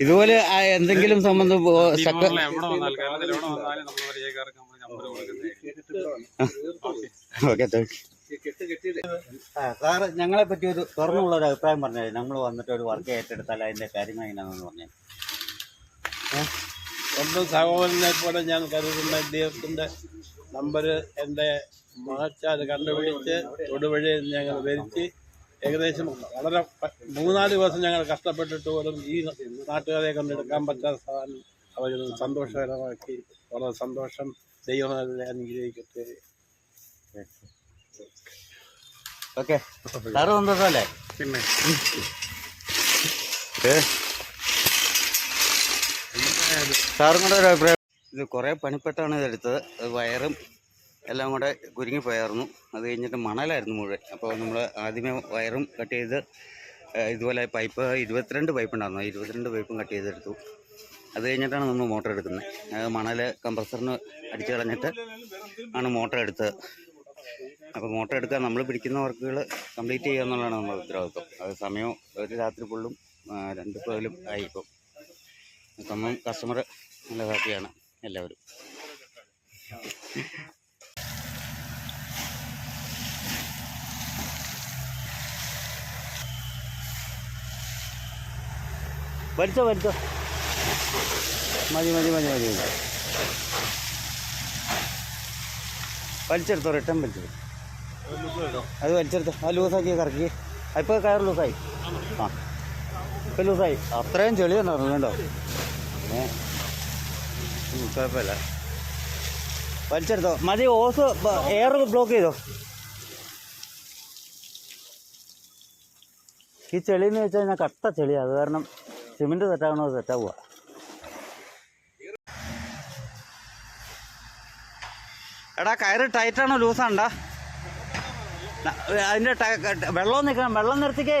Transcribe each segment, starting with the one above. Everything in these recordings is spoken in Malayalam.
ഇതുപോലെ ആ എന്തെങ്കിലും സംബന്ധം ഓക്കെ. താങ്ക് സാറ് ഞങ്ങളെ പറ്റി ഒരു തുറന്നുള്ള ഒരു അഭിപ്രായം പറഞ്ഞത് നമ്മൾ വന്നിട്ട് ഒരു വർക്ക് ഏറ്റെടുത്താൽ അതിന്റെ കാര്യങ്ങൾ എങ്ങനെയാണെന്ന് പറഞ്ഞു സ്വന്തം സഹോദരനെ പോലെ ഞാൻ കരുതുന്ന ഇദ്ദേഹത്തിന്റെ നമ്പർ എന്റെ മഹച്ചാൽ കണ്ടുപിടിച്ച് തൊടുവഴി ഞങ്ങൾ വരുത്തി ഏകദേശം വളരെ മൂന്നാൽ ദിവസം ഞങ്ങൾ കഷ്ടപ്പെട്ടിട്ട് പോലും ഈ നാട്ടുകാരെ കണ്ടെടുക്കാൻ പറ്റാത്ത സാധനം അവർ സന്തോഷകരമാക്കി. വളരെ സന്തോഷം. ദൈവം അനുഗ്രഹിക്കട്ടെ. ഓക്കെ. സാറ് സന്തോഷമല്ലേ പിന്നെ. സാറും കൂടെ ഒരു അഭിപ്രായം ഇത് കുറേ പണിപ്പെട്ടാണ് ഇത് എടുത്തത് അത് വയറും എല്ലാം കൂടെ കുരുങ്ങിപ്പോയായിരുന്നു അത് കഴിഞ്ഞിട്ട് മണലായിരുന്നു മുഴുവൻ. അപ്പോൾ നമ്മൾ ആദ്യമേ വയറും കട്ട് ചെയ്ത് ഇതുപോലെ പൈപ്പ് ഇരുപത്തിരണ്ട് പൈപ്പ് ഉണ്ടായിരുന്നു. ഇരുപത്തിരണ്ട് പൈപ്പും കട്ട് ചെയ്തെടുത്തു. അത് കഴിഞ്ഞിട്ടാണ് നമ്മൾ മോട്ടർ എടുക്കുന്നത്. മണൽ കംപ്രസറിന് അടിച്ചു കളഞ്ഞിട്ട് ആണ് മോട്ടർ എടുത്തത്. അപ്പോൾ മോട്ടർ എടുക്കാൻ നമ്മൾ പിടിക്കുന്ന വർക്കുകൾ കംപ്ലീറ്റ് ചെയ്യുക എന്നുള്ളതാണ് നമ്മുടെ ഉത്തരവാദിത്വം. അത് സമയം ഒരു രാത്രി ഫുള്ളും രണ്ട് പകലും ആയി സംഭവം കസ്റ്റമർ നല്ല ഹാപ്പിയാണ് എല്ലാവരും. വലിച്ചോ വലിച്ചോ മതി മതി മതി മതി മതി. വലിച്ചെടുത്തോ റിട്ടേൺ വലിച്ചെടുത്തോ അത് വലിച്ചെടുത്തോ. ആ ലൂസാക്കി കറക്കി ഇപ്പോൾ കയർ ലൂസായി. ആ ഇപ്പം ലൂസായി. അത്രയും ചെളി തന്നെ പറഞ്ഞു കേട്ടോ ഏ കുഴപ്പമില്ല വലിച്ചെടുത്തോ മതി ഓസ് എയർ ബ്ലോക്ക് ചെയ്തോ ഈ ചെളി എന്ന് വെച്ചാൽ ഞാൻ കട്ട ചെളി അത് കാരണം സിമെന്റ് സെറ്റാകണോ സെറ്റാവുക എടാ കയറ് ടൈറ്റാണോ ലൂസാണ്ടാ അതിന്റെ വെള്ളം നിൽക്കണം വെള്ളം നിർത്തിക്കേ.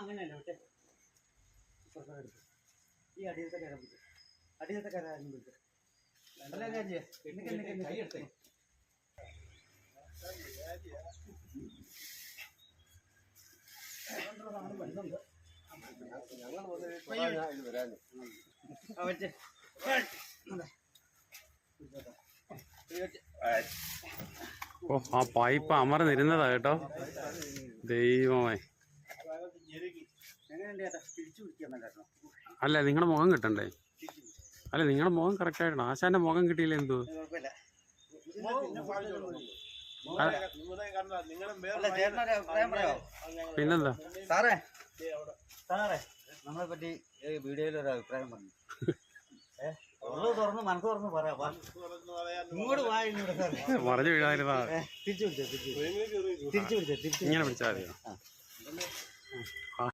അങ്ങനെയല്ല മറ്റേ ഈ അടിയത്തെ കയറാൻ പറ്റും. അടിയത്തെ കയറാൻ പറ്റും. നല്ല കാര്യം എനിക്ക് എനിക്ക് കൈ എടുത്തേ. ഓ ആ പൈപ്പ് അമർന്നിരുന്നതാ കേട്ടോ. ദൈവമേ. അല്ല നിങ്ങളുടെ മുഖം കിട്ടണ്ടേ? അല്ല നിങ്ങളുടെ മുഖം കറക്റ്റ് ആയിട്ട് ആശാന്റെ മുഖം കിട്ടിയില്ല എന്തോ? പിന്നെന്താ? സാറേ സാറേ നമ്മളെ പറ്റി വീഡിയോയിൽ ഒരു അഭിപ്രായം പറഞ്ഞു. ഉള്ളത് തുറന്ന് മനസ്സ് തുറന്ന് പറയാം. ഇങ്ങോട്ട് വാ ഇങ്ങോട്ട് സാറേ. മറിഞ്ഞു വീഴാതിരുന്നാ തിരിച്ചു പിടിച്ചോ തിരിച്ചു പിടിച്ചോ. തിരിച്ചു ഇങ്ങനെ മതിയോ? ആ.